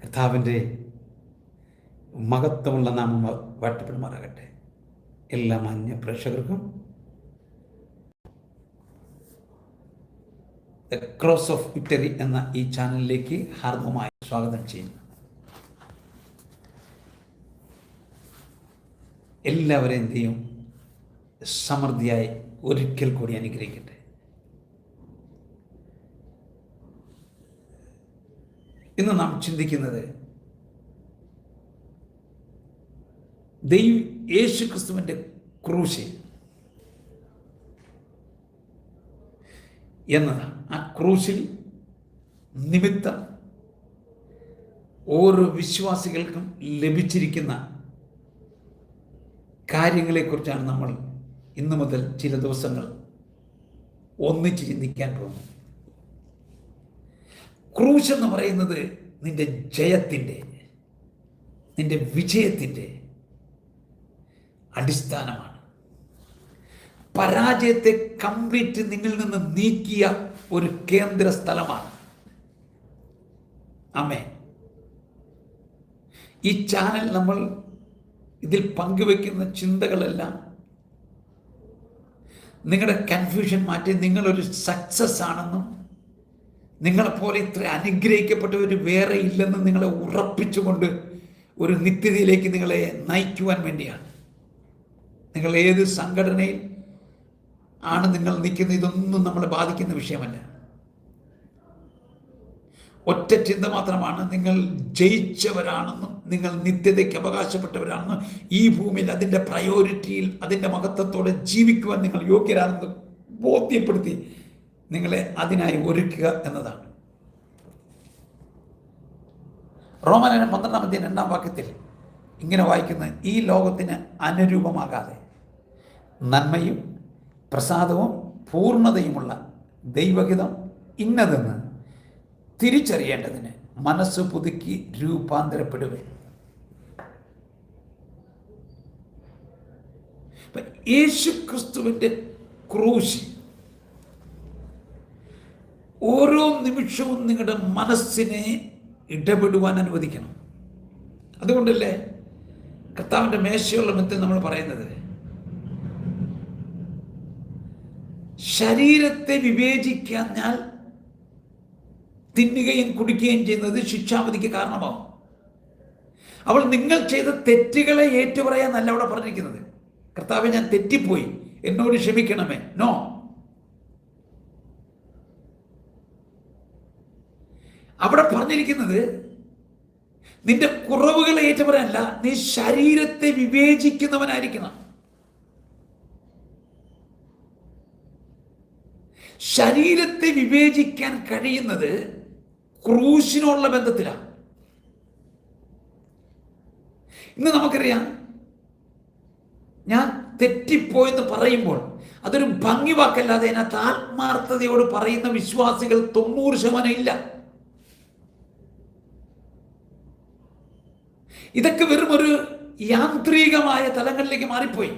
കർത്താവിന്റെ മഹത്വമുള്ള നാമം വാട്ടപ്പെടുമാറാകട്ടെ എല്ലാ മാന്യ പ്രേക്ഷകർക്കും ക്രോസ് ഓഫ് വിക്ടറി എന്ന ഈ ചാനലിലേക്ക് ഹാർദമായി സ്വാഗതം ചെയ്യുന്നു. എല്ലാവരെയും സമൃദ്ധിയായി ഒരിക്കൽ കൂടി അനുഗ്രഹിക്കട്ടെ. ഇന്ന് നാം ചിന്തിക്കുന്നത്. ദൈവ യേശു ക്രിസ്തുവിന്റെ ക്രൂശ് എന്നതാണ് ആ ക്രൂശിൽ നിമിത്തം ഓരോ വിശ്വാസികൾക്കും ലഭിച്ചിരിക്കുന്ന കാര്യങ്ങളെക്കുറിച്ചാണ് നമ്മൾ ഇന്നു മുതൽ ചില ദിവസങ്ങൾ ഒന്നിച്ച് ചിന്തിക്കാൻ പോകുന്നത്. ക്രൂശ് എന്ന് പറയുന്നത് നിന്റെ ജയത്തിന്റെ നിന്റെ വിജയത്തിന്റെ അടിസ്ഥാനമാണ്. പരാജയത്തെ കംപ്ലീറ്റ് നിന്നിൽ നിന്ന് നീക്കിയ ഒരു കേന്ദ്ര സ്ഥലമാണ്. അമ്മേ ഈ ചാനൽ നമ്മൾ ഇതിൽ പങ്കുവെക്കുന്ന ചിന്തകളെല്ലാം നിങ്ങളുടെ കൺഫ്യൂഷൻ മാറ്റി നിങ്ങളൊരു സക്സസ് ആണെന്നും നിങ്ങളെപ്പോലെ ഇത്ര അനുഗ്രഹിക്കപ്പെട്ടവർ വേറെ ഇല്ലെന്ന് നിങ്ങളെ ഉറപ്പിച്ചുകൊണ്ട് ഒരു നിത്യതയിലേക്ക് നിങ്ങളെ നയിക്കുവാൻ വേണ്ടിയാണ്. നിങ്ങൾ ഏത് സംഘടനയിൽ ആണ് നിങ്ങൾ നിൽക്കുന്നത് ഇതൊന്നും നമ്മളെ ബാധിക്കുന്ന വിഷയമല്ല. ഒറ്റ ചിന്ത മാത്രമാണ് നിങ്ങൾ ജയിച്ചവരാണെന്നും നിങ്ങൾ നിത്യതയ്ക്ക് അവകാശപ്പെട്ടവരാണെന്നും ഈ ഭൂമിയിൽ അതിന്റെ പ്രയോറിറ്റിയിൽ അതിന്റെ മഹത്വത്തോടെ ജീവിക്കുവാൻ നിങ്ങൾ യോഗ്യരാണെന്ന് ബോധ്യപ്പെടുത്തി നിങ്ങളെ അതിനായി ഒരുക്കുക എന്നതാണ്. റോമന പന്ത്രണ്ടാം അധ്യയൻ രണ്ടാം വാക്യത്തിൽ ഇങ്ങനെ വായിക്കുന്ന ഈ ലോകത്തിന് അനുരൂപമാകാതെ നന്മയും പ്രസാദവും പൂർണതയുമുള്ള ദൈവഹിതം ഇന്നതെന്ന് തിരിച്ചറിയേണ്ടതിന് മനസ്സ് പുതുക്കി രൂപാന്തരപ്പെടുവേ യേശു ക്രിസ്തുവിന്റെ ക്രൂശി ഓരോ നിമിഷവും നിങ്ങളുടെ മനസ്സിനെ ഇടപെടുവാൻ അനുവദിക്കണം. അതുകൊണ്ടല്ലേ കർത്താവിന്റെ മേശയുള്ള മിത്തിൽ നമ്മൾ പറയുന്നത്? ശരീരത്തെ വിവേചിക്കാഞ്ഞാൽ തിന്നുകയും കുടിക്കുകയും ചെയ്യുന്നത് ശിക്ഷാവധിക്ക് കാരണമാവും. അവൾ നിങ്ങൾ ചെയ്ത തെറ്റുകളെ ഏറ്റുപറയാന്നല്ല അവിടെ പറഞ്ഞിരിക്കുന്നത്. കർത്താവ് ഞാൻ തെറ്റിപ്പോയി. എന്നോട് ക്ഷമിക്കണമേ. നോ പറഞ്ഞിരിക്കുന്നത് നിന്റെ കുറവുകളെ ഏറ്റവരല്ല നീ ശരീരത്തെ വിവേചിക്കുന്നവനായിരിക്കണം. ശരീരത്തെ വിവേചിക്കാൻ കഴിയുന്നത് ക്രൂശിനുള്ള ബന്ധത്തിലാണ് ഇന്ന് നമുക്കറിയാം ഞാൻ തെറ്റിപ്പോയെന്ന് പറയുമ്പോൾ അതൊരു ഭംഗി വാക്കല്ലാതെ അതിനകത്ത് ആത്മാർത്ഥതയോട് പറയുന്ന വിശ്വാസികൾ തൊണ്ണൂറ് ശതമാനം ഇല്ല. ഇതൊക്കെ വെറും ഒരു യാന്ത്രികമായ തലങ്ങളിലേക്ക് മാറിപ്പോയി.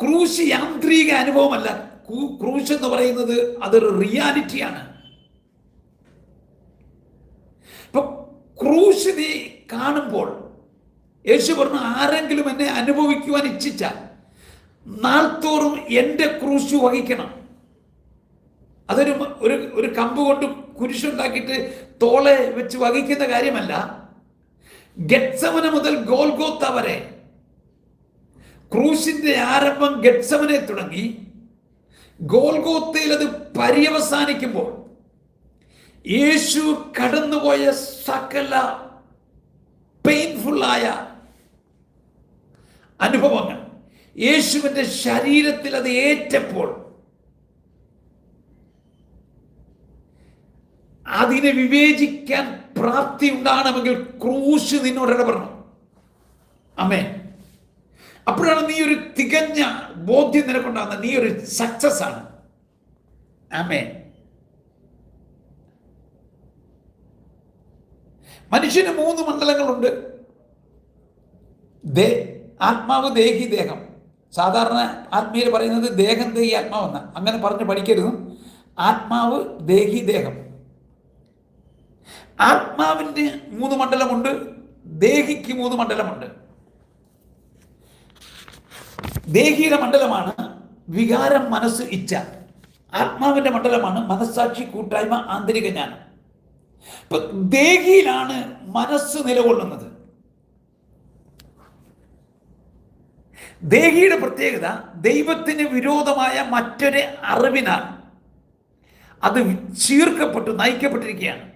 ക്രൂശ് യാന്ത്രിക അനുഭവമല്ല. ക്രൂശ് എന്ന് പറയുന്നത് അതൊരു റിയാലിറ്റിയാണ്. ഇപ്പൊ ക്രൂശ് നീ കാണുമ്പോൾ യേശു പറഞ്ഞു ആരെങ്കിലും എന്നെ അനുഭവിക്കുവാൻ ഇച്ഛിച്ചാൽ നാൾത്തോറും എന്റെ ക്രൂശ് വഹിക്കണം. അതൊരു ഒരു ഒരു കമ്പ് കൊണ്ട് കുരിശുണ്ടാക്കിയിട്ട് തോളെ വെച്ച് വഹിക്കുന്ന കാര്യമല്ല. ഗത്സമന മുതൽ ഗോൽഗോത്ത വരെ. ക്രൂശിന്റെ ആരംഭം ഗെറ്റ്സവനെ തുടങ്ങി. ഗോൽഗോത്തയിൽ അത് പര്യവസാനിക്കുമ്പോൾ യേശു കടന്നുപോയ സകല പെയിൻഫുള്ളായ അനുഭവങ്ങൾ യേശുവിന്റെ ശരീരത്തിൽ അത് ഏറ്റപ്പോൾ അതിനെ വിവേചിക്കാൻ പ്രാപ്തി ഉണ്ടാകണമെങ്കിൽ ക്രൂശ് നിന്നോട് ഇടപെടണം അമ്മേ അപ്പോഴാണ് നീ ഒരു തികഞ്ഞ ബോധ്യം നിനക്കുണ്ടാകുന്നത്. നീ ഒരു സക്സസ് ആണ്. അമ്മേ മനുഷ്യന് മൂന്ന് മണ്ഡലങ്ങളുണ്ട്. ദേ ആത്മാവ് ദേഹി ദേഹം. സാധാരണ ആത്മീയർ പറയുന്നത് ദേഹം ദേഹി ആത്മാവെന്ന. അങ്ങനെ പറഞ്ഞ് പഠിക്കരുത്. ആത്മാവ് ദേഹി ദേഹം. ആത്മാവിന് മൂന്ന് മണ്ഡലമുണ്ട് ദേഹിക്ക് മൂന്ന് മണ്ഡലമുണ്ട്. ദേഹിയുടെ മണ്ഡലമാണ് വികാരം മനസ്സ് ഇച്ഛ. ആത്മാവിന്റെ മണ്ഡലമാണ് മനസ്സാക്ഷി കൂട്ടായ്മ ആന്തരിക ജ്ഞാനം. ഇപ്പൊ ദേഹിയിലാണ് മനസ്സ് നിലകൊള്ളുന്നത്. ദേഹിയുടെ പ്രത്യേകത ദൈവത്തിന് വിരോധമായ മറ്റൊരു അറിവിനാൽ അത് ചീർക്കപ്പെട്ടു നയിക്കപ്പെട്ടിരിക്കുകയാണ്.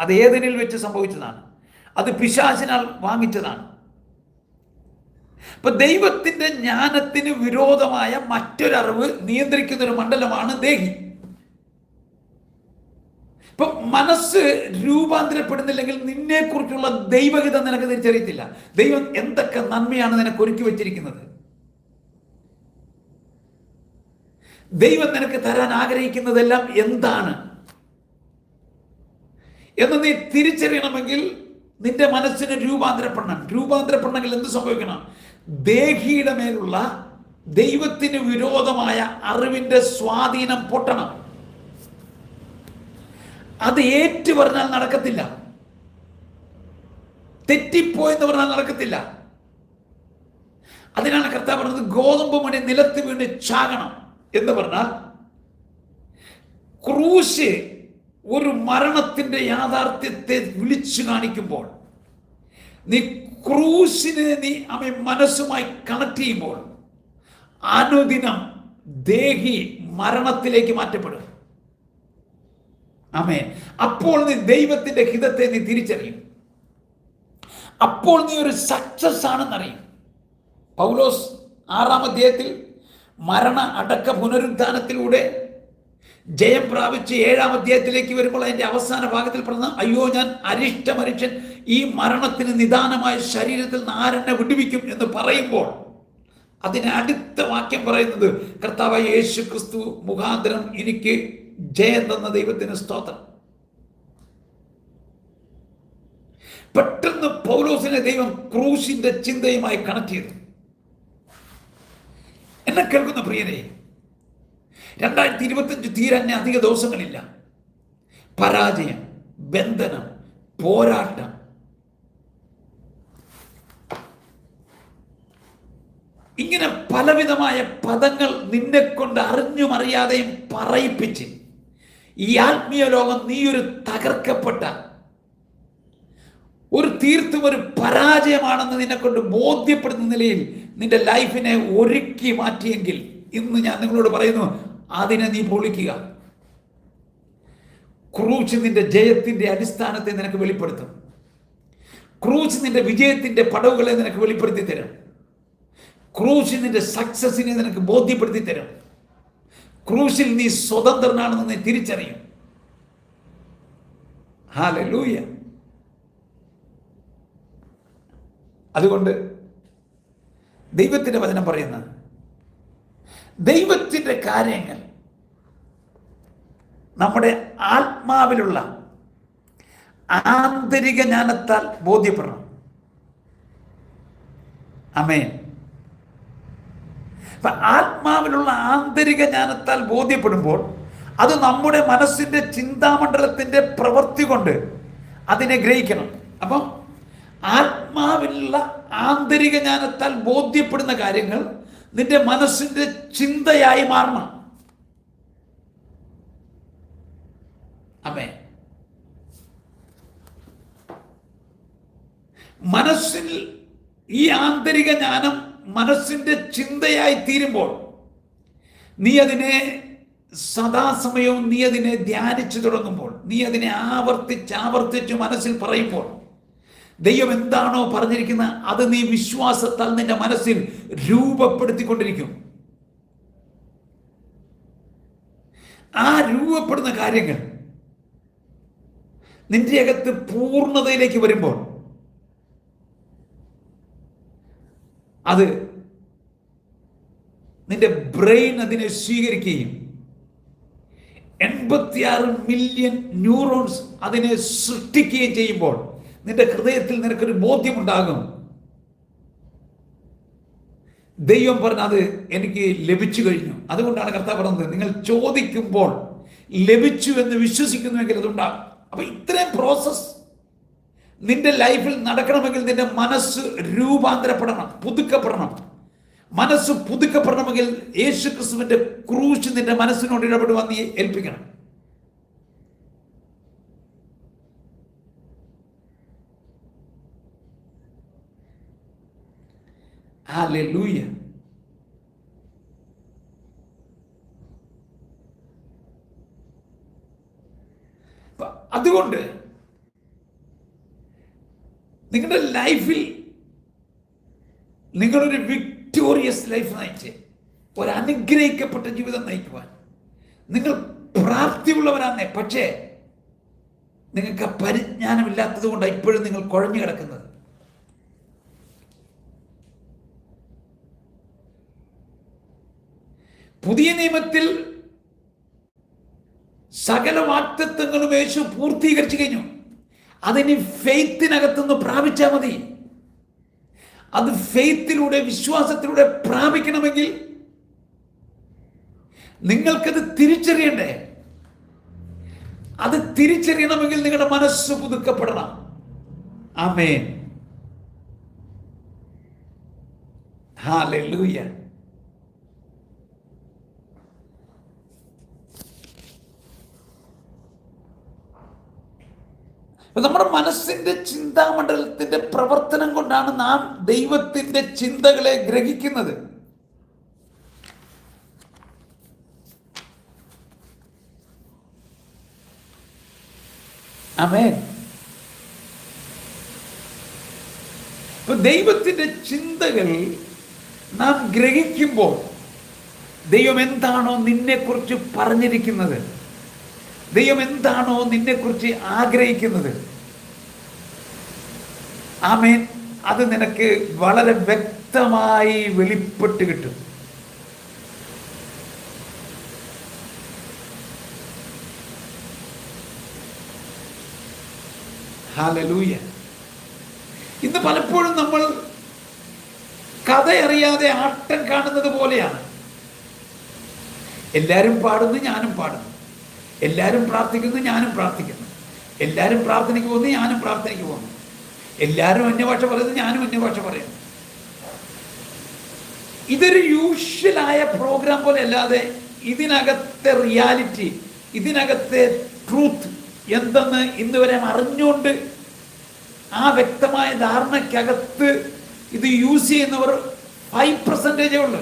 അത് ഏതിനിൽ വെച്ച് സംഭവിച്ചതാണ്? അത് പിശാചിനാൽ വാങ്ങിച്ചതാണ്. ഇപ്പൊ ദൈവത്തിന്റെ ജ്ഞാനത്തിന് വിരോധമായ മറ്റൊരറിവ് നിയന്ത്രിക്കുന്ന ഒരു മണ്ഡലമാണ് ദേഹി. ഇപ്പൊ മനസ്സ് രൂപാന്തരപ്പെടുന്നില്ലെങ്കിൽ നിന്നെക്കുറിച്ചുള്ള ദൈവഹിതം നിനക്ക് തിരിച്ചറിയത്തില്ല. ദൈവം എന്തൊക്കെ നന്മയാണ് നിനക്ക് ഒരുക്കി വെച്ചിരിക്കുന്നത്? ദൈവം നിനക്ക് തരാൻ ആഗ്രഹിക്കുന്നതെല്ലാം എന്താണ്? എന്ന് നീ തിരിച്ചറിയണമെങ്കിൽ നിന്റെ മനസ്സിന് രൂപാന്തരപ്പെടണം. രൂപാന്തരപ്പെടണമെങ്കിൽ എന്ത് സംഭവിക്കണം? ദേഹിയുടെ മേലുള്ള ദൈവത്തിന് വിരോധമായ അറിവിന്റെ സ്വാധീനം പൊട്ടണം. അത് ഏറ്റു പറഞ്ഞാൽ നടക്കത്തില്ല തെറ്റിപ്പോയെന്ന് പറഞ്ഞാൽ നടക്കത്തില്ല. അതിനാണ് കർത്താവ് പറഞ്ഞത് ഗോതമ്പ് മണി നിലത്ത് വീണ് ചാകണം എന്ന് പറഞ്ഞാൽ ക്രൂശ് ഒരു മരണത്തിന്റെ യാഥാർത്ഥ്യത്തെ വിളിച്ചു കാണിക്കുമ്പോൾ നീ ക്രൂശിനെ നീ അവൻ മനസ്സുമായി കണക്ട് ചെയ്യുമ്പോൾ അനുദിനം ദേഹി മരണത്തിലേക്ക് മാറ്റപ്പെടും. അമേ അപ്പോൾ നീ ദൈവത്തിന്റെ ഹിതത്തെ നീ തിരിച്ചറിയും. അപ്പോൾ നീ ഒരു സക്സസ് ആണെന്നറിയും. പൗലോസ് ആറാം അധ്യായത്തിൽ മരണ അടക്ക പുനരുദ്ധാനത്തിലൂടെ ജയം പ്രാപിച്ച് ഏഴാം അധ്യായത്തിലേക്ക് വരുമ്പോൾ അതിന്റെ അവസാന ഭാഗത്തിൽ പറഞ്ഞ അയ്യോ ഞാൻ അരിഷ്ട മനുഷ്യൻ. ഈ മരണത്തിന് നിദാനമായ ശരീരത്തിൽ നിന്ന് ആരെന്നെ വിടുവിക്കും? എന്ന് പറയുമ്പോൾ അതിന് അടുത്ത വാക്യം പറയുന്നത് കർത്താവ് യേശു ക്രിസ്തു മുഖാന്തരം എനിക്ക് ജയം തന്ന ദൈവത്തിന് സ്തോത്രം. പെട്ടെന്ന് പൗലോസിനെ ദൈവം ക്രൂശിന്റെ ചിന്തയുമായി കണക്ട് ചെയ്തു. എന്നെ കേൾക്കുന്ന പ്രിയനെ രണ്ടായിരത്തി ഇരുപത്തഞ്ച് തീരന്നെ അധിക ദിവസങ്ങളില്ല. പരാജയം ബന്ധനം പോരാട്ടം. ഇങ്ങനെ പലവിധമായ പദങ്ങൾ നിന്നെ കൊണ്ട് അറിഞ്ഞും അറിയാതെയും പറയിപ്പിച്ച് ഈ ആത്മീയ ലോകം നീ ഒരു തകർക്കപ്പെട്ട ഒരു തീർത്തും ഒരു പരാജയമാണെന്ന് നിന്നെ കൊണ്ട് ബോധ്യപ്പെടുന്ന നിലയിൽ നിന്റെ ലൈഫിനെ ഒരുക്കി മാറ്റിയെങ്കിൽ ഇന്ന് ഞാൻ നിങ്ങളോട് പറയുന്നു അതിനെ നീ പൊളിക്കുക. ക്രൂച്ച് നിന്റെ ജയത്തിന്റെ അടിസ്ഥാനത്തെ നിനക്ക് വെളിപ്പെടുത്തും. ക്രൂച്ച് നിന്റെ വിജയത്തിന്റെ പടവുകളെ നിനക്ക് വെളിപ്പെടുത്തി തരും ക്രൂശിൽ നിന്റെ സക്സസിനെ നിനക്ക് ബോധ്യപ്പെടുത്തി തരും ക്രൂശിൽ നീ സ്വതന്ത്രനാണെന്ന് നീ തിരിച്ചറിയും. ഹാലൂയ അതുകൊണ്ട് ദൈവത്തിന്റെ വചനം പറയുന്ന ദൈവത്തിന്റെ കാര്യങ്ങൾ നമ്മുടെ ആത്മാവിലുള്ള ആന്തരിക ജ്ഞാനത്താൽ ബോധ്യപ്പെടണം. അമേൻ അപ്പൊ ആത്മാവിലുള്ള ആന്തരിക ജ്ഞാനത്താൽ ബോധ്യപ്പെടുമ്പോൾ അത് നമ്മുടെ മനസ്സിന്റെ ചിന്താമണ്ഡലത്തിന്റെ പ്രവൃത്തി കൊണ്ട് അതിനെ ഗ്രഹിക്കണം. അപ്പം ആത്മാവിലുള്ള ആന്തരിക ജ്ഞാനത്താൽ ബോധ്യപ്പെടുന്ന കാര്യങ്ങൾ നിന്റെ മനസ്സിന്റെ ചിന്തയായി മാറണം. അമ്മേ മനസ്സിൽ ഈ ആന്തരിക ജ്ഞാനം മനസ്സിന്റെ ചിന്തയായി തീരുമ്പോൾ നീ അതിനെ സദാസമയവും നീ അതിനെ ധ്യാനിച്ചു തുടങ്ങുമ്പോൾ നീ അതിനെ ആവർത്തിച്ച് ആവർത്തിച്ച് മനസ്സിൽ പറയുമ്പോൾ ദൈവം എന്താണോ പറഞ്ഞിരിക്കുന്നത് അത് നീ വിശ്വാസത്താൽ നിന്റെ മനസ്സിൽ രൂപപ്പെടുത്തിക്കൊണ്ടിരിക്കും. ആ രൂപപ്പെടുന്ന കാര്യങ്ങൾ നിന്റെ അകത്ത് പൂർണതയിലേക്ക് വരുമ്പോൾ അത് നിന്റെ ബ്രെയിൻ അതിനെ സ്വീകരിക്കുകയും എൺപത്തിയാറ് മില്യൺ ന്യൂറോൺസ് അതിനെ സൃഷ്ടിക്കുകയും ചെയ്യുമ്പോൾ നിന്റെ ഹൃദയത്തിൽ നിനക്കൊരു ബോധ്യമുണ്ടാകും. ദൈവം പറഞ്ഞത് എനിക്ക് ലഭിച്ചു കഴിഞ്ഞു. അതുകൊണ്ടാണ് കർത്താവ് പറഞ്ഞത് നിങ്ങൾ ചോദിക്കുമ്പോൾ ലഭിച്ചു എന്ന് വിശ്വസിക്കുന്നുവെങ്കിൽ അതുണ്ടാകും. അപ്പൊ ഇത്രയും പ്രോസസ് നിന്റെ ലൈഫിൽ നടക്കണമെങ്കിൽ നിന്റെ മനസ്സ് രൂപാന്തരപ്പെടണം പുതുക്കപ്പെടണം. മനസ്സ് പുതുക്കപ്പെടണമെങ്കിൽ യേശു ക്രിസ്തുവിന്റെ ക്രൂശ് നിന്റെ മനസ്സിനോട് ഇടപെടുവാൻ നീ ഏൽപ്പിക്കണം. അപ്പൊ അതുകൊണ്ട് നിങ്ങളുടെ ലൈഫിൽ നിങ്ങളൊരു വിക്ടോറിയസ് ലൈഫ് നയിച്ച് ഒരു അനുഗ്രഹിക്കപ്പെട്ട ജീവിതം നയിക്കുവാൻ. നിങ്ങൾ പ്രാപ്തിയുള്ളവരാന്നേ പക്ഷേ നിങ്ങൾക്ക് പരിജ്ഞാനമില്ലാത്തത് കൊണ്ടാണ് ഇപ്പോഴും നിങ്ങൾ കുഴഞ്ഞു കിടക്കുന്നത്. പുതിയ നിയമത്തിൽ സകല വാക്തത്വങ്ങളും യേശു പൂർത്തീകരിച്ചു കഴിഞ്ഞു. അതിന് ഫെയ്ത്തിനകത്തുനിന്ന് പ്രാപിച്ചാൽ മതി. അത് ഫെയ്ത്തിലൂടെ വിശ്വാസത്തിലൂടെ പ്രാപിക്കണമെങ്കിൽ നിങ്ങൾക്കത് തിരിച്ചറിയണ്ടേ? അത് തിരിച്ചറിയണമെങ്കിൽ നിങ്ങളുടെ മനസ്സ് പുതുക്കപ്പെടണം. ആമേൻ. ഹാലൂയ്യ നമ്മുടെ മനസ്സിന്റെ ചിന്താമണ്ഡലത്തിന്റെ പ്രവർത്തനം കൊണ്ടാണ് നാം ദൈവത്തിന്റെ ചിന്തകളെ ഗ്രഹിക്കുന്നത്. അമേൻ ഇപ്പൊ ദൈവത്തിന്റെ ചിന്തകൾ നാം ഗ്രഹിക്കുമ്പോൾ ദൈവം എന്താണോ നിന്നെക്കുറിച്ച് പറഞ്ഞിരിക്കുന്നത്? ദൈവം എന്താണോ നിന്നെക്കുറിച്ച് ആഗ്രഹിക്കുന്നത്? ആമേൻ. അത് നിനക്ക് വളരെ വ്യക്തമായി വെളിപ്പെട്ട് കിട്ടും. ഹാലലൂയ ഇന്ന് പലപ്പോഴും നമ്മൾ കഥയറിയാതെ ആട്ടം കാണുന്നത് പോലെയാണ്. എല്ലാവരും പാടുന്നു ഞാനും പാടുന്നു. എല്ലാവരും പ്രാർത്ഥിക്കുന്നു ഞാനും പ്രാർത്ഥിക്കുന്നു. എല്ലാവരും പ്രാർത്ഥനയ്ക്ക് പോകുന്നു ഞാനും പ്രാർത്ഥനയ്ക്ക് പോകുന്നു. എല്ലാവരും അന്യഭാഷ പറയുന്നു ഞാനും അന്യഭാഷ പറയുന്നു. ഇതൊരു യൂഷ്വലായ പ്രോഗ്രാം പോലെ അല്ലാതെ ഇതിനകത്തെ റിയാലിറ്റി ഇതിനകത്തെ ട്രൂത്ത് എന്തെന്ന് ഇന്ന് വരെ അറിഞ്ഞുകൊണ്ട് ആ വ്യക്തമായ ധാരണയ്ക്കകത്ത് ഇത് യൂസ് ചെയ്യുന്നവർ ഫൈവ് പെർസെന്റേജേ ഉള്ളൂ.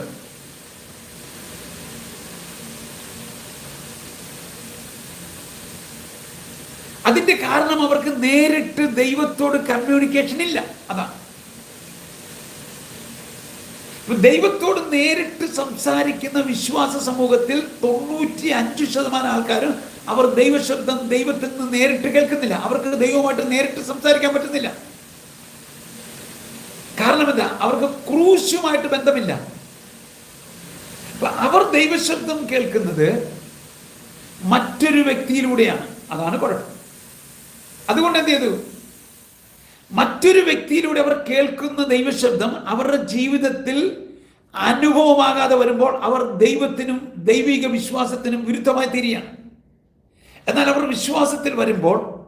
അതിന്റെ കാരണം അവർക്ക് നേരിട്ട് ദൈവത്തോട് കമ്മ്യൂണിക്കേഷൻ ഇല്ല. അതാണ് ദൈവത്തോട് നേരിട്ട് സംസാരിക്കുന്ന വിശ്വാസ സമൂഹത്തിൽ തൊണ്ണൂറ്റി അഞ്ച് ശതമാനം ആൾക്കാരും അവർ ദൈവശബ്ദം ദൈവത്തിൽ നിന്ന് നേരിട്ട് കേൾക്കുന്നില്ല. അവർക്ക് ദൈവമായിട്ട് നേരിട്ട് സംസാരിക്കാൻ പറ്റുന്നില്ല. കാരണം എന്താ? അവർക്ക് ക്രൂശുമായിട്ട് ബന്ധമില്ല. അവർ ദൈവശബ്ദം കേൾക്കുന്നത് മറ്റൊരു വ്യക്തിയിലൂടെയാണ്. അതാണ് കുഴപ്പം. അതുകൊണ്ട് എന്ത് ചെയ്തു? മറ്റൊരു വ്യക്തിയിലൂടെ അവർ കേൾക്കുന്ന ദൈവശബ്ദം അവരുടെ ജീവിതത്തിൽ അനുഭവമാകാതെ വരുമ്പോൾ അവർ ദൈവത്തിനും ദൈവിക വിശ്വാസത്തിനും വിരുദ്ധമായി തീരുകയാണ്. എന്നാൽ അവർ വിശ്വാസത്തിൽ വരുമ്പോൾ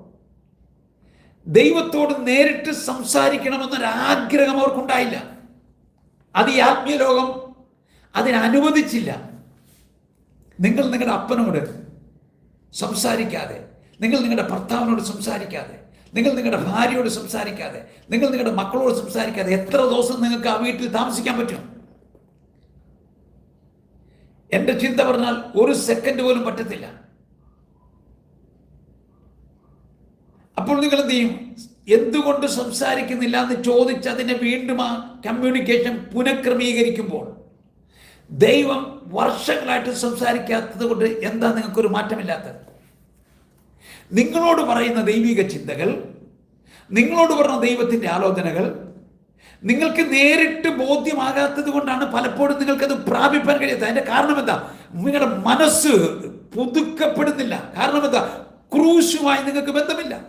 ദൈവത്തോട് നേരിട്ട് സംസാരിക്കണമെന്നൊരാഗ്രഹം അവർക്കുണ്ടായില്ല. അത് ഈ ആത്മീയ ലോകം അതിന് അനുവദിച്ചില്ല. നിങ്ങൾ നിങ്ങളുടെ അപ്പനോട് സംസാരിക്കാതെ നിങ്ങൾ നിങ്ങളുടെ ഭർത്താവിനോട് സംസാരിക്കാതെ നിങ്ങൾ നിങ്ങളുടെ ഭാര്യയോട് സംസാരിക്കാതെ നിങ്ങൾ നിങ്ങളുടെ മക്കളോട് സംസാരിക്കാതെ എത്ര ദിവസം നിങ്ങൾക്ക് ആ വീട്ടിൽ താമസിക്കാൻ പറ്റും? എന്റെ ചിന്ത പറഞ്ഞാൽ ഒരു സെക്കൻഡ് പോലും പറ്റത്തില്ല. അപ്പോൾ നിങ്ങൾ എന്ത് ചെയ്യും? എന്തുകൊണ്ട് സംസാരിക്കുന്നില്ല എന്ന് ചോദിച്ച് അതിനെ വീണ്ടും ആ കമ്മ്യൂണിക്കേഷൻ പുനഃക്രമീകരിക്കുമ്പോൾ ദൈവം വർഷങ്ങളായിട്ട് സംസാരിക്കാത്തത് കൊണ്ട് എന്താ നിങ്ങൾക്കൊരു മാറ്റമില്ലാത്തത്? നിങ്ങളോട് പറയുന്ന ദൈവിക ചിന്തകൾ നിങ്ങളോട് പറഞ്ഞ ദൈവത്തിന്റെ ആലോചനകൾ നിങ്ങൾക്ക് നേരിട്ട് ബോധ്യമാകാത്തത് കൊണ്ടാണ് പലപ്പോഴും നിങ്ങൾക്കത് പ്രാപിപ്പാൻ കഴിയാത്തത്. അതിന്റെ കാരണം എന്താ? നിങ്ങളുടെ മനസ്സ് പുതുക്കപ്പെടുന്നില്ല. കാരണം എന്താ? ക്രൂശുമായി നിങ്ങൾക്ക് ബന്ധമില്ല.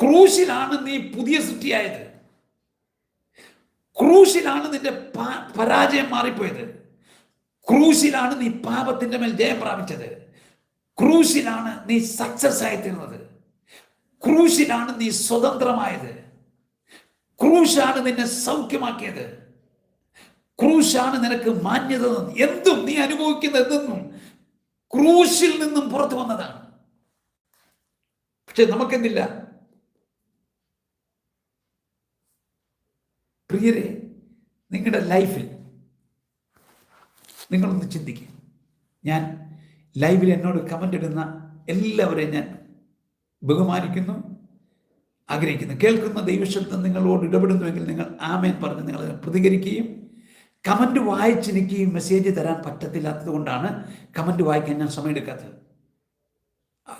ക്രൂശിലാണ് നീ പുതിയ സൃഷ്ടിയായത്. ക്രൂശിലാണ് നിന്റെ പരാജയം മാറിപ്പോയത്. ക്രൂശിലാണ് നീ പാപത്തിന്റെ മേൽ ജയം പ്രാപിച്ചത്. ക്രൂശിലാണ് നീ സക്സസ് ആയിത്തീർന്നത് ക്രൂശിലാണ് നീ സ്വതന്ത്രമായത്. ക്രൂശാണ് നിന്നെ സൗഖ്യമാക്കിയത്. ക്രൂശാണ് നിനക്ക് മാന്യത എന്തും നീ അനുഭവിക്കുന്ന എന്തെന്നും ക്രൂശിൽ നിന്നും പുറത്തു വന്നതാണ്. പക്ഷെ നമുക്കെന്തില്ല? പ്രിയരെ നിങ്ങളുടെ ലൈഫിൽ നിങ്ങളൊന്ന് ചിന്തിക്കുക ഞാൻ ലൈവിൽ എന്നോട് കമന്റ് ഇടുന്ന എല്ലാവരെയും ഞാൻ ബഹുമാനിക്കുന്നു ആഗ്രഹിക്കുന്നു. കേൾക്കുന്ന ദൈവശബ്ദം നിങ്ങളോട് ഇടപെടുന്നുവെങ്കിൽ നിങ്ങൾ ആമേൻ പറഞ്ഞ് നിങ്ങൾ പ്രതികരിക്കുകയും കമന്റ് വായിച്ചെനിക്ക് ഈ മെസ്സേജ് തരാൻ പറ്റത്തില്ലാത്തത് കൊണ്ടാണ് കമന്റ് വായിക്കാൻ ഞാൻ സമയമെടുക്കാത്തത്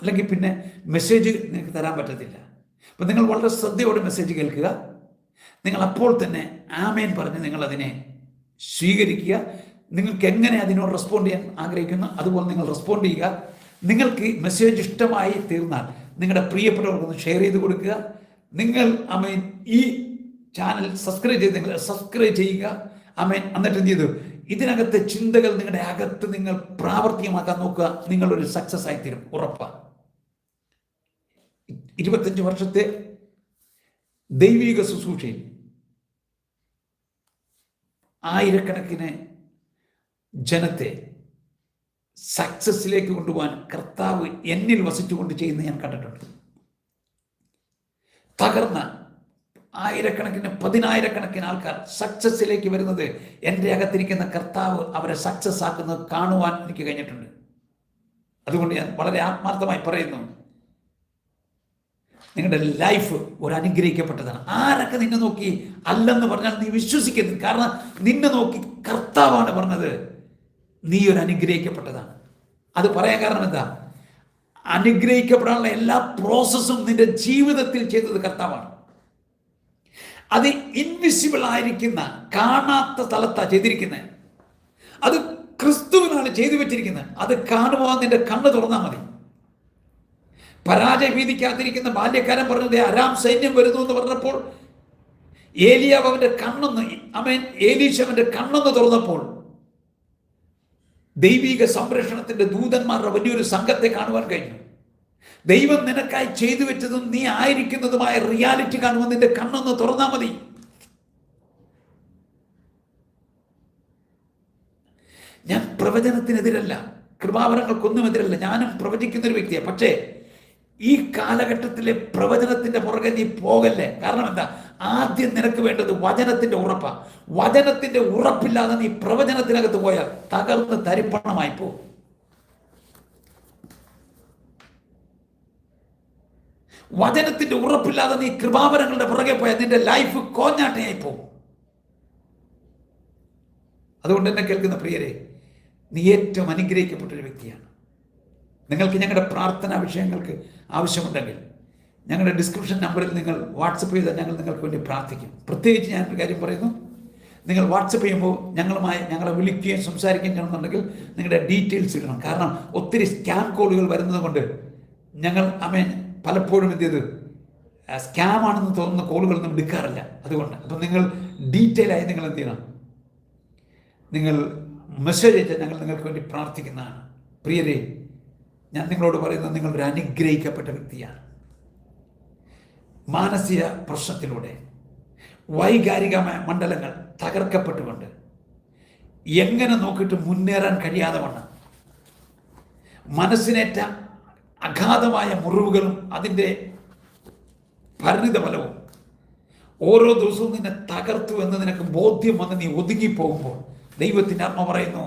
അല്ലെങ്കിൽ പിന്നെ മെസ്സേജ് നിങ്ങൾക്ക് തരാൻ പറ്റത്തില്ല. അപ്പം നിങ്ങൾ വളരെ ശ്രദ്ധയോടെ മെസ്സേജ് കേൾക്കുക. നിങ്ങൾ അപ്പോൾ തന്നെ ആമേൻ പറഞ്ഞ് നിങ്ങൾ അതിനെ സ്വീകരിക്കുക. നിങ്ങൾക്ക് എങ്ങനെ അതിനോട് റെസ്പോണ്ട് ചെയ്യാൻ ആഗ്രഹിക്കുന്നു? അതുപോലെ നിങ്ങൾ റെസ്പോണ്ട് ചെയ്യുക. നിങ്ങൾക്ക് മെസ്സേജ് ഇഷ്ടമായി തീർന്നാൽ നിങ്ങളുടെ പ്രിയപ്പെട്ടവർക്കൊന്ന് ഷെയർ ചെയ്ത് കൊടുക്കുക. നിങ്ങൾ അമേൻ ഈ ചാനൽ സബ്സ്ക്രൈബ് ചെയ്ത് നിങ്ങൾ സബ്സ്ക്രൈബ് ചെയ്യുക. അമേൻ എന്നിട്ട് എന്ത് ചെയ്തു? ഇതിനകത്തെ ചിന്തകൾ നിങ്ങളുടെ അകത്ത് നിങ്ങൾ പ്രാവർത്തികമാക്കാൻ നോക്കുക. നിങ്ങളൊരു സക്സസ് ആയി തീരും. ഉറപ്പാണ് ഇരുപത്തഞ്ച് വർഷത്തെ ദൈവിക ശുശ്രൂഷയിൽ ആയിരക്കണക്കിന് ജനത്തെ സക്സസ്സിലേക്ക് കൊണ്ടുപോകാൻ കർത്താവ് എന്നിൽ വസിച്ചുകൊണ്ട് ചെയ്യുന്ന ഞാൻ കണ്ടിട്ടുണ്ട്. തകർന്ന ആയിരക്കണക്കിന് പതിനായിരക്കണക്കിന് ആൾക്കാർ സക്സസ്സിലേക്ക് വരുന്നത് എന്റെ അകത്തിരിക്കുന്ന കർത്താവ് അവരെ സക്സസ് ആക്കുന്നത് കാണുവാൻ എനിക്ക് കഴിഞ്ഞിട്ടുണ്ട്. അതുകൊണ്ട് ഞാൻ വളരെ ആത്മാർത്ഥമായി പറയുന്നു നിങ്ങളുടെ ലൈഫ് ഒരു അനുഗ്രഹിക്കപ്പെട്ടതാണ് ആരൊക്കെ നിന്നെ നോക്കി അല്ലെന്ന് പറഞ്ഞാൽ നീ വിശ്വസിക്കരുത്. കാരണം നിന്നെ നോക്കി കർത്താവാണ് പറഞ്ഞത്. നീ ഒരു അനുഗ്രഹിക്കപ്പെട്ടതാണ് അത് പറയാൻ കാരണം എന്താ? അനുഗ്രഹിക്കപ്പെടാനുള്ള എല്ലാ പ്രോസസ്സും നിന്റെ ജീവിതത്തിൽ ചെയ്തത് കർത്താവാണ്. അത് ഇൻവിസിബിൾ ആയിരിക്കുന്ന കാണാത്ത സ്ഥലത്താണ് ചെയ്തിരിക്കുന്നത് അത് ക്രിസ്തുവിനാണ് ചെയ്തു വെച്ചിരിക്കുന്നത് അത് കാണുവാൻ നിന്റെ കണ്ണ് തുറന്നാൽ മതി. പരാജയ ഭീതിക്കാതിരിക്കുന്ന ബാല്യക്കാരൻ പറഞ്ഞത് അരാം സൈന്യം വരുന്നു എന്ന് പറഞ്ഞപ്പോൾ ഏലിയാവ് അവന്റെ കണ്ണൊന്ന് അമേൻ ഏലീഷ് അവന്റെ കണ്ണൊന്ന് തുറന്നപ്പോൾ ദൈവിക സംരക്ഷണത്തിന്റെ ദൂതന്മാരുടെ വലിയൊരു സംഘത്തെ കാണുവാൻ കഴിഞ്ഞു. ദൈവം നിനക്കായി ചെയ്തു വെച്ചതും നീ ആയിരിക്കുന്നതുമായ റിയാലിറ്റി കാണുമ്പോൾ നിന്റെ കണ്ണൊന്ന് തുറന്നാൽ മതി. ഞാൻ പ്രവചനത്തിനെതിരല്ല കൃപാവരങ്ങൾക്കൊന്നും എതിരല്ല ഞാനും പ്രവചിക്കുന്ന ഒരു വ്യക്തിയാണ്. പക്ഷേ ഈ കാലഘട്ടത്തിലെ പ്രവചനത്തിന്റെ പുറകെ നീ പോകല്ലേ? കാരണം എന്താ? ആദ്യം നിനക്ക് വേണ്ടത് വചനത്തിന്റെ ഉറപ്പാ. വചനത്തിന്റെ ഉറപ്പില്ലാതെ നീ പ്രവചനത്തിനകത്ത് പോയാൽ തകർന്ന് തരിപ്പണമായി പോ വചനത്തിന്റെ ഉറപ്പില്ലാതെ നീ കൃപാവരങ്ങളുടെ പുറകെ പോയാൽ നിന്റെ ലൈഫ് കോഞ്ഞാട്ടയായി പോ അതുകൊണ്ട് എന്നെ കേൾക്കുന്ന പ്രിയരെ നീ ഏറ്റവും അനുഗ്രഹിക്കപ്പെട്ടൊരു വ്യക്തിയാണ്. നിങ്ങൾക്ക് ഞങ്ങളുടെ പ്രാർത്ഥനാ വിഷയങ്ങൾക്ക് ആവശ്യമുണ്ടെങ്കിൽ ഞങ്ങളുടെ ഡിസ്ക്രിപ്ഷൻ നമ്പറിൽ നിങ്ങൾ വാട്സപ്പ് ചെയ്താൽ ഞങ്ങൾ നിങ്ങൾക്ക് വേണ്ടി പ്രാർത്ഥിക്കും. പ്രത്യേകിച്ച് ഞാനൊരു കാര്യം പറയുന്നു. നിങ്ങൾ വാട്സപ്പ് ചെയ്യുമ്പോൾ ഞങ്ങളുമായി ഞങ്ങളെ വിളിക്കുകയും സംസാരിക്കുകയും ചെയ്യണമെന്നുണ്ടെങ്കിൽ നിങ്ങളുടെ ഡീറ്റെയിൽസ് ഇടണം. കാരണം ഒത്തിരി സ്കാം കോളുകൾ വരുന്നത് കൊണ്ട് ഞങ്ങൾ അമ്മ പലപ്പോഴും എന്ത് ചെയ്ത്? സ്കാം ആണെന്ന് തോന്നുന്ന കോളുകളൊന്നും എടുക്കാറില്ല. അതുകൊണ്ട് അപ്പം നിങ്ങൾ ഡീറ്റെയിൽ ആയി നിങ്ങൾ എന്ത് ചെയ്യണം? നിങ്ങൾ മെസ്സേജ് അയച്ചാൽ ഞങ്ങൾ നിങ്ങൾക്ക് വേണ്ടി പ്രാർത്ഥിക്കുന്നതാണ്. പ്രിയരെ ഞാൻ നിങ്ങളോട് പറയുന്നത് നിങ്ങളൊരു അനുഗ്രഹിക്കപ്പെട്ട വ്യക്തിയാണ്. മാനസിക പ്രശ്നത്തിലൂടെ വൈകാരിക മണ്ഡലങ്ങൾ തകർക്കപ്പെട്ടുകൊണ്ട് എങ്ങനെ നോക്കിയിട്ട് മുന്നേറാൻ കഴിയാതെ വണ്ണം മനസ്സിനേറ്റ അഗാധമായ മുറിവുകളും അതിന്റെ പരിണിത ഫലവും ഓരോ ദിവസവും നിന്നെ തകർത്തു എന്ന് നിനക്ക് ബോധ്യം വന്ന് നീ ഒതുങ്ങിപ്പോകുമ്പോൾ ദൈവത്തിന്റെ അമ്മ പറയുന്നു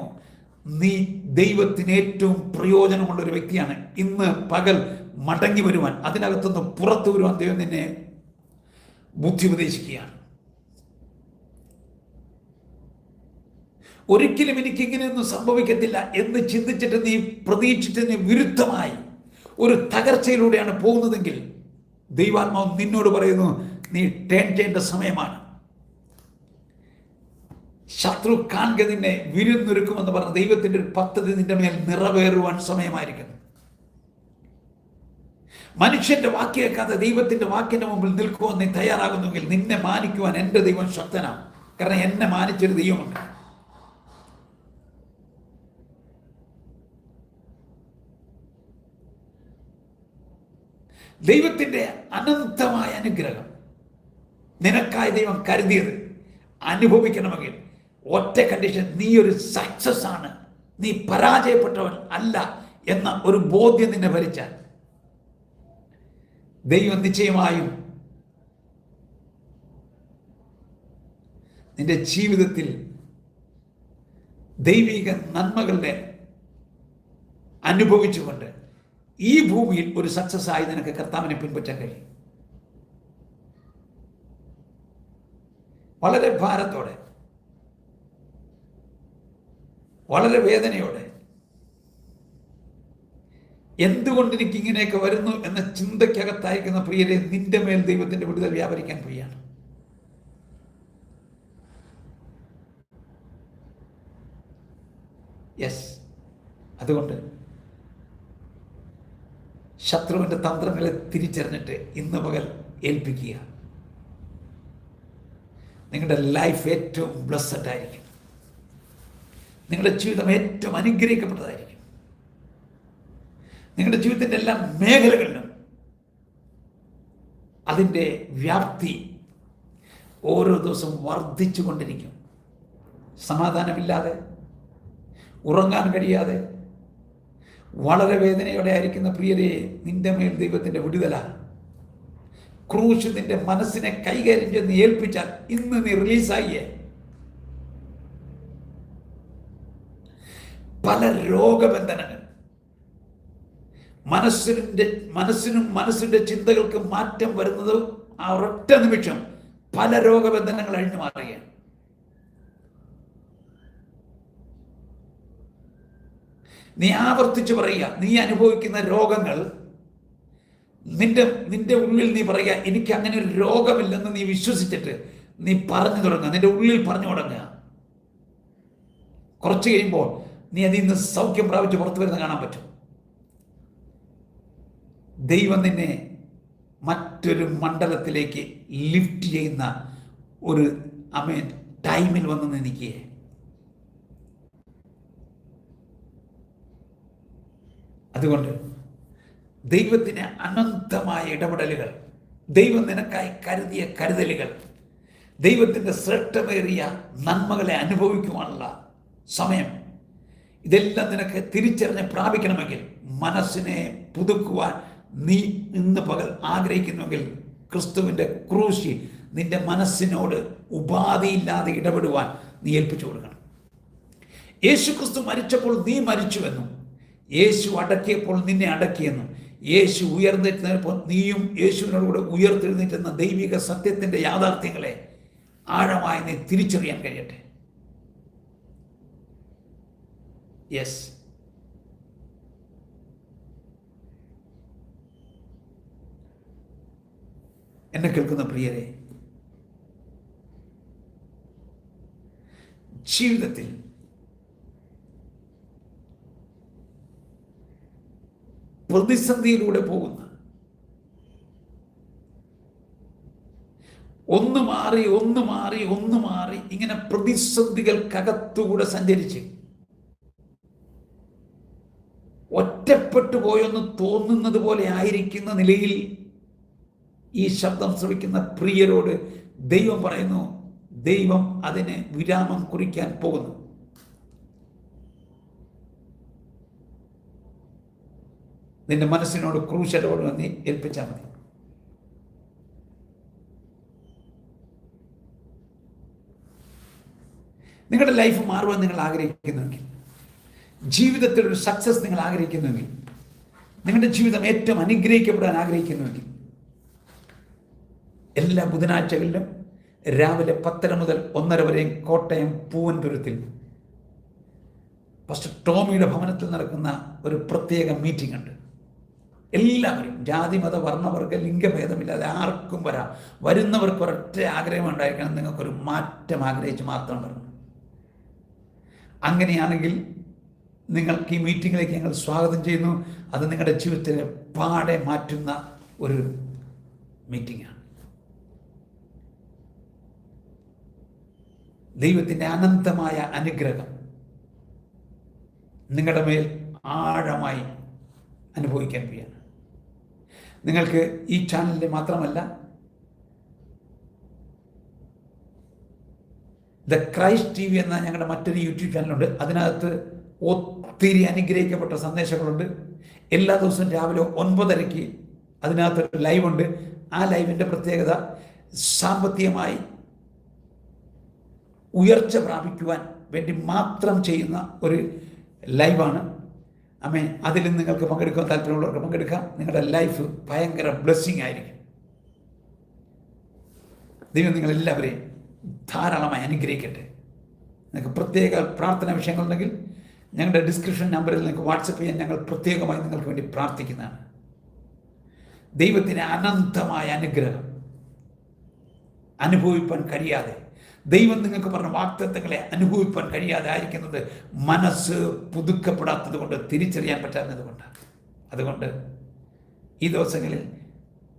നീ ദൈവത്തിന് ഏറ്റവും പ്രയോജനമുള്ള ഒരു വ്യക്തിയാണ്. ഇന്ന് പകൽ മടങ്ങി വരുവാൻ അതിനകത്തുനിന്ന് പുറത്തു വരുവാൻ ദൈവം നിന്നെ ബുദ്ധി ഉപദേശിക്കുകയാണ് ഒരിക്കലും എനിക്ക് ഇങ്ങനെയൊന്നും സംഭവിക്കത്തില്ല എന്ന് ചിന്തിച്ചിട്ട് നീ പ്രതീക്ഷിച്ചതിന് വിരുദ്ധമായി ഒരു തകർച്ചയിലൂടെയാണ് പോകുന്നതെങ്കിൽ ദൈവാത്മാവ് നിന്നോട് പറയുന്നു നീ ടേൺ ചെയ്യേണ്ട സമയമാണ്. ശത്രു കാണുക നിന്നെ വിരുന്നൊരുക്കുമെന്ന് പറഞ്ഞ ദൈവത്തിന്റെ ഒരു പദ്ധതി നിന്റെ മേൽ നിറവേറുവാൻ സമയമായിരിക്കുന്നു. മനുഷ്യന്റെ വാക്ക് കേൾക്കാതെ ദൈവത്തിന്റെ വാക്കിന്റെ മുമ്പിൽ നിൽക്കുവാൻ നീ തയ്യാറാകുന്നുവെങ്കിൽ നിന്നെ മാനിക്കുവാൻ എന്റെ ദൈവം ശക്തനാണ്. കാരണം എന്നെ മാനിച്ചൊരു ദൈവമുണ്ട്. ദൈവത്തിന്റെ അനന്തമായ അനുഗ്രഹം നിനക്കായി ദൈവം കരുതിയത് അനുഭവിക്കണമെങ്കിൽ ഒറ്റ കണ്ടീഷൻ നീ ഒരു സക്സസ് ആണ്. നീ പരാജയപ്പെട്ടവൻ അല്ല എന്ന ഒരു ബോധ്യം നിന്നെ ഭരിച്ചാൽ. ദൈവം നിശ്ചയമായും നിന്റെ ജീവിതത്തിൽ ദൈവിക നന്മകളുടെ അനുഭവിച്ചുകൊണ്ട് ഈ ഭൂമിയിൽ ഒരു സക്സസ് ആയി നിനക്ക് കർത്താവിനെ പിൻപറ്റാൻ കഴിയും. വളരെ ഭാരത്തോടെ വളരെ വേദനയോടെ. എന്തുകൊണ്ട് എനിക്ക് ഇങ്ങനെയൊക്കെ വരുന്നു എന്ന ചിന്തയ്ക്കകത്തായിരിക്കുന്ന പ്രിയരെ നിന്റെ മേൽ ദൈവത്തിന്റെ വിടുതൽ വ്യാപരിക്കാൻ പ്രിയാണ്. യെസ് അതുകൊണ്ട് ശത്രുവിന്റെ തന്ത്രങ്ങളെ തിരിച്ചറിഞ്ഞിട്ട് ഇന്ന് പകൽ ഏൽപ്പിക്കുക. നിങ്ങളുടെ ലൈഫ് ഏറ്റവും ബ്ലസ്സഡ് ആയിരിക്കും. നിങ്ങളുടെ ജീവിതം ഏറ്റവും അനുഗ്രഹിക്കപ്പെട്ടതായിരിക്കും. നിങ്ങളുടെ ജീവിതത്തിന്റെ എല്ലാ മേഖലകളിലും അതിന്റെ വ്യാപ്തി ഓരോ ദിവസവും വർദ്ധിച്ചു കൊണ്ടിരിക്കും. സമാധാനമില്ലാതെ ഉറങ്ങാൻ കഴിയാതെ വളരെ വേദനയോടെ ആയിരിക്കുന്ന പ്രിയരെ നിന്റെ മേൽ ദൈവത്തിന്റെ വിടുതല. ക്രൂശ് നിന്റെ മനസ്സിനെ കൈകാര്യം ചെയ്ത് ഏൽപ്പിച്ചാൽ ഇന്ന് നീ റിലീസായിയേ. പല രോഗബന്ധനങ്ങൾ. മനസ്സിന്റെ മനസ്സിനും മനസ്സിന്റെ ചിന്തകൾക്ക് മാറ്റം വരുന്നത് ആ ഒരൊറ്റ നിമിഷം പല രോഗബന്ധനങ്ങൾ അഴിഞ്ഞു മാറുകയാണ്. നീ ആവർത്തിച്ച് പറയുക നീ അനുഭവിക്കുന്ന രോഗങ്ങൾ നിന്റെ നിന്റെ ഉള്ളിൽ നീ പറയുക എനിക്ക് അങ്ങനെ ഒരു രോഗമില്ലെന്ന് നീ വിശ്വസിച്ചിട്ട് നീ പറഞ്ഞു തുടങ്ങുക നിന്റെ ഉള്ളിൽ പറഞ്ഞു തുടങ്ങുക. കുറച്ച് കഴിയുമ്പോൾ നീ അതിൽ നിന്ന് സൗഖ്യം പ്രാപിച്ച് പുറത്തു വരുന്ന കാണാൻ പറ്റും. ദൈവം നിന്നെ മറ്റൊരു മണ്ഡലത്തിലേക്ക് ലിഫ്റ്റ് ചെയ്യുന്ന ഒരു അമേ ടൈമിൽ വന്ന് നിൽക്കുകയെ അതുകൊണ്ട് ദൈവത്തിന് അനന്തമായ ഇടപെടലുകൾ ദൈവം നിനക്കായി കരുതിയ കരുതലുകൾ ദൈവത്തിന്റെ ശ്രേഷ്ഠമേറിയ നന്മകളെ അനുഭവിക്കുവാനുള്ള സമയം ഇതെല്ലാം നിനക്ക് തിരിച്ചറിഞ്ഞ് പ്രാപിക്കണമെങ്കിൽ മനസ്സിനെ പുതുക്കുവാൻ നീ ഇന്ന് പകൽ ആഗ്രഹിക്കുന്നുവെങ്കിൽ ക്രിസ്തുവിന്റെ ക്രൂശി നിന്റെ മനസ്സിനോട് ഉപാധിയില്ലാതെ ഇടപെടുവാൻ നീ ഏൽപ്പിച്ചു കൊടുക്കണം. യേശു ക്രിസ്തു മരിച്ചപ്പോൾ നീ മരിച്ചുവെന്നും യേശു അടക്കിയപ്പോൾ നിന്നെ അടക്കിയെന്നും യേശു ഉയർന്നിരുന്നപ്പോൾ നീയും യേശുവിനോടുകൂടെ ഉയർത്തെഴുന്നേറ്റുന്ന ദൈവിക സത്യത്തിന്റെ യാഥാർത്ഥ്യങ്ങളെ ആഴമായി നീ തിരിച്ചറിയാൻ കഴിയട്ടെ. യെസ് എന്നെ കേൾക്കുന്ന പ്രിയരെ ജീവിതത്തിൽ പ്രതിസന്ധിയിലൂടെ പോകുന്ന ഒന്ന് മാറി ഒന്ന് മാറി ഒന്ന് മാറി ഇങ്ങനെ പ്രതിസന്ധികൾക്കകത്തുകൂടെ സഞ്ചരിച്ച് ഒറ്റപ്പെട്ടു പോയെന്ന് തോന്നുന്നത് പോലെ ആയിരിക്കുന്ന നിലയിൽ ഈ ശബ്ദം ശ്രവിക്കുന്ന പ്രിയരോട് ദൈവം പറയുന്നു ദൈവം അതിന് വിരാമം കുറിക്കാൻ പോകുന്നു. നിന്റെ മനസ്സിനോട് ക്രൂശലോട് നീ ഏൽപ്പിച്ചാൽ മതി. നിങ്ങളുടെ ലൈഫ് മാറുവാൻ നിങ്ങൾ ആഗ്രഹിക്കുന്നുവെങ്കിൽ ജീവിതത്തിൽ ഒരു സക്സസ് നിങ്ങൾ ആഗ്രഹിക്കുന്നുവെങ്കിൽ നിങ്ങളുടെ ജീവിതം ഏറ്റവും അനുഗ്രഹിക്കപ്പെടാൻ ആഗ്രഹിക്കുന്നുവെങ്കിൽ എല്ലാ ബുധനാഴ്ചകളിലും രാവിലെ പത്തര മുതൽ ഒന്നര വരെയും കോട്ടയം പൂവൻപുരത്തിൽ ഫസ്റ്റ് ടോമിയുടെ ഭവനത്തിൽ നടക്കുന്ന ഒരു പ്രത്യേക മീറ്റിംഗ് ഉണ്ട്. എല്ലാവരും ജാതി മത വർണവർഗ ലിംഗഭേദമില്ലാതെ ആർക്കും വരാം. വരുന്നവർക്ക് ഒരൊറ്റ ആഗ്രഹം ഉണ്ടായിരിക്കണം. നിങ്ങൾക്കൊരു മാറ്റം ആഗ്രഹിച്ച് മാത്രം വരണം. അങ്ങനെയാണെങ്കിൽ നിങ്ങൾക്ക് ഈ മീറ്റിങ്ങിലേക്ക് ഞങ്ങൾ സ്വാഗതം ചെയ്യുന്നു. അത് നിങ്ങളുടെ ജീവിതത്തിലെ പാടെ മാറ്റുന്ന ഒരു മീറ്റിങ്ങാണ് ദൈവത്തിന്റെ അനന്തമായ അനുഗ്രഹം നിങ്ങളുടെ മേൽ ആഴമായി അനുഭവിക്കാൻ വയ്യാണ്. നിങ്ങൾക്ക് ഈ ചാനലിന്റെ മാത്രമല്ല ദ ക്രൈസ്റ്റ് ടി വി എന്ന ഞങ്ങളുടെ മറ്റൊരു യൂട്യൂബ് ചാനലുണ്ട്. അതിനകത്ത് ഒത്തിരി അനുഗ്രഹിക്കപ്പെട്ട സന്ദേശങ്ങളുണ്ട്. എല്ലാ ദിവസവും രാവിലെ ഒൻപതരയ്ക്ക് അതിനകത്ത് ലൈവുണ്ട്. ആ ലൈവിന്റെ പ്രത്യേകത സാമ്പത്തികമായി ഉയർച്ച പ്രാപിക്കുവാൻ വേണ്ടി മാത്രം ചെയ്യുന്ന ഒരു ലൈവാണ്. അമ്മേ അതിൽ നിങ്ങൾക്ക് പങ്കെടുക്കാൻ താല്പര്യമുള്ളവർക്ക് പങ്കെടുക്കാം. നിങ്ങളുടെ ലൈഫ് ഭയങ്കര ബ്ലെസ്സിങ് ആയിരിക്കും. ദൈവം നിങ്ങളെല്ലാവരെയും ധാരാളമായി അനുഗ്രഹിക്കട്ടെ. നിങ്ങൾക്ക് പ്രത്യേക പ്രാർത്ഥന വിഷയങ്ങളുണ്ടെങ്കിൽ ഞങ്ങളുടെ ഡിസ്ക്രിപ്ഷൻ നമ്പറിൽ നിങ്ങൾക്ക് വാട്സപ്പ് ചെയ്യാൻ ഞങ്ങൾ പ്രത്യേകമായി നിങ്ങൾക്ക് വേണ്ടി പ്രാർത്ഥിക്കുന്നതാണ്. ദൈവത്തിന് അനന്തമായ അനുഗ്രഹം അനുഭവിപ്പാൻ കഴിയാതെ ദൈവം നിങ്ങൾക്ക് പറഞ്ഞ വാക്തത്വങ്ങളെ അനുഭവിപ്പാൻ കഴിയാതെ ആയിരിക്കുന്നത് മനസ്സ് പുതുക്കപ്പെടാത്തത് കൊണ്ട് തിരിച്ചറിയാൻ പറ്റാത്തത് കൊണ്ടാണ്. അതുകൊണ്ട് ഈ ദിവസങ്ങളിൽ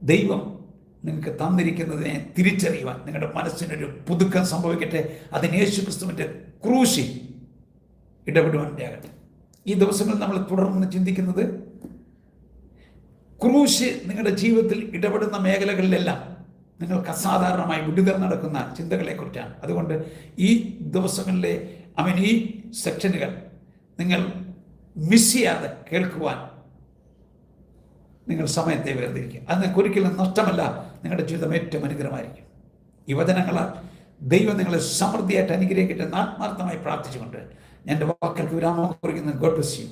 ദൈവം നിങ്ങൾക്ക് തന്നിരിക്കുന്നതിനെ തിരിച്ചറിയുവാൻ നിങ്ങളുടെ മനസ്സിനൊരു പുതുക്കം സംഭവിക്കട്ടെ. അതിന് യേശു ക്രിസ്തുവിന്റെ ക്രൂശി ഇടപെടുവാൻ ഇടയാകട്ടെ ഈ ദിവസങ്ങളിൽ നമ്മൾ തുടർന്ന് ചിന്തിക്കുന്നത് ക്രൂശ് നിങ്ങളുടെ ജീവിതത്തിൽ ഇടപെടുന്ന മേഖലകളിലെല്ലാം നിങ്ങൾക്ക് അസാധാരണമായി വിടുതൽ നടക്കുന്ന ചിന്തകളെക്കുറിച്ചാണ്. അതുകൊണ്ട് ഈ ദിവസങ്ങളിലെ അവൻ ഈ സെക്ഷനുകൾ നിങ്ങൾ മിസ് ചെയ്യാതെ കേൾക്കുവാൻ നിങ്ങൾ സമയത്തെ വേർതിരിക്കുക അത് നിങ്ങൾക്ക് ഒരിക്കലും നഷ്ടമല്ല നിങ്ങളുടെ ജീവിതം ഏറ്റവും അനുഗ്രഹമായിരിക്കും. ഈ ദൈവം നിങ്ങളെ സമൃദ്ധിയായിട്ട് അനുഗ്രഹിക്കട്ടെ ആത്മാർത്ഥമായി പ്രാർത്ഥിച്ചുകൊണ്ട് എന്റെ വാക്കൾക്ക് വിരാമം കുറിക്കുന്നത് ഗോഡ് ബ്ലസ് യു